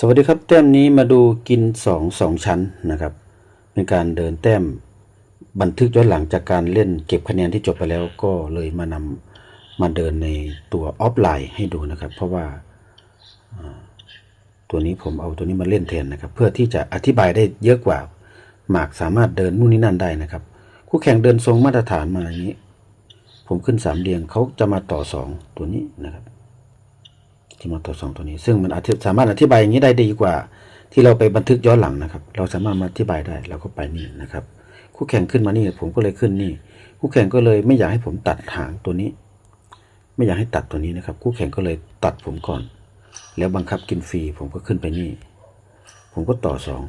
สวัสดีครับแต้มนี้มาดูกินสองสองชั้นนะครับเป็นการเดินแต้มบันทึกย้อนหลังจากการเล่นเก็บคะแนนที่จบไปแล้วก็เลยมานำมาเดินในตัวออฟไลน์ให้ดูนะครับ เพราะว่าตัวนี้ผมเอาตัวนี้มาเล่นแทนนะครับ เพื่อที่จะอธิบายได้เยอะกว่าหมากสามารถเดินนู่นนี่นั่นได้นะครับ คู่แข่งเดินทรงมาตรฐานมาอย่างนี้ ผมขึ้นสามเรียงเขาจะมาต่อสองตัวนี้นะครับ ที่มาตัวสองตัวนี้ ซึ่งมันอธิสามารถอธิบายอย่างนี้ได้ดีกว่า ที่เราไปบันทึกย้อนหลังนะครับ เราสามารถมาอธิบายได้เราก็ไปนี่นะครับ คู่แข่งขึ้นมานี่ผมก็เลยขึ้นนี่ คู่แข่งก็เลยไม่อยากให้ผมตัดหางตัวนี้ ไม่อยากให้ตัดตัวนี้นะครับ คู่แข่งก็เลยตัดผมก่อน แล้วบังคับกินฟรีผมก็ขึ้นไปนี่ ผมก็ต่อสอง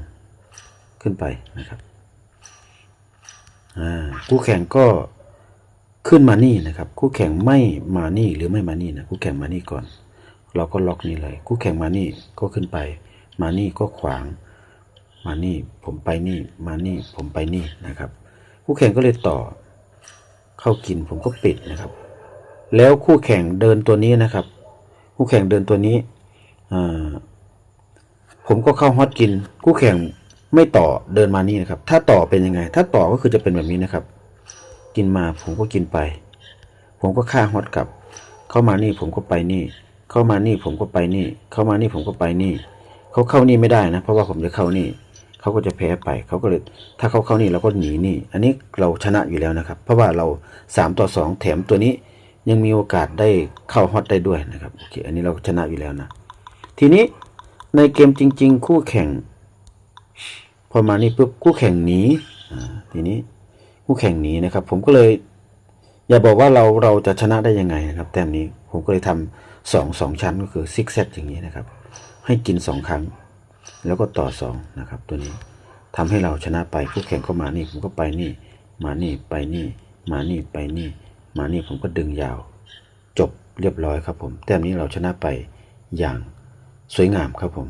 ขึ้นไปนะครับอ่าคู่แข่งก็ขึ้นมานี่นะครับ คู่แข่งไม่มานี่หรือไม่มานี่นะคู่แข่งมานี่ก่อน เราก็ล็อกนี่เลยคู่แข่งมานี่ก็ขึ้นไป มานี่ก็ขวาง มานี่ผมไปนี่ มานี่ผมไปนี่นะครับคู่แข่งก็เลยต่อ เข้ากินผมก็ปิดนะครับ แล้วคู่แข่งเดินตัวนี้นะครับ คู่แข่งเดินตัวนี้ผมก็เข้าฮอตกิน คู่แข่งไม่ต่อเดินมานี่นะครับ ถ้าต่อเป็นยังไง ถ้าต่อก็คือจะเป็นแบบนี้นะครับ กินมาผมก็กินไป ผมก็ฆ่าฮอตกลับ เข้ามานี่ผมก็ไปนี่ เข้ามานี่ผมก็ไปนี่ เข้ามานี่ผมก็ไปนี่ เขาเข้านี่ไม่ได้นะ เพราะว่าผมจะเข้านี่ เขาก็จะแพ้ไป เขาก็เลยถ้าเขาเข้านี่เราก็หนีนี่ อันนี้เราชนะอยู่แล้วนะครับ เพราะว่าเราสามต่อสองแถมตัวนี้ยังมีโอกาสได้เข้าฮอตได้ด้วยนะครับโอเคอันนี้เราชนะอยู่แล้วนะ ทีนี้ในเกมจริง ๆ คู่แข่ง พอมานี่ปุ๊บคู่แข่งหนีทีนี้คู่แข่งหนีนะครับ ผมก็เลย อย่าบอกว่าเราเราจะชนะได้ยังไงนะครับ แต้มนี้ผมก็เลยทำ สองสองชั้นก็คือซิกแซกอย่างนี้นะครับ ให้กินสองครั้ง แล้วก็ต่อสองนะครับตัวนี้ทำให้เราชนะไปคู่แข่งก็มานี่ผมก็ไปนี่ มานี่ไปนี่ มานี่ไปนี่ มานี่ผมก็ดึงยาว จบเรียบร้อยครับผม แต้มนี้เราชนะไปอย่างสวยงามครับผม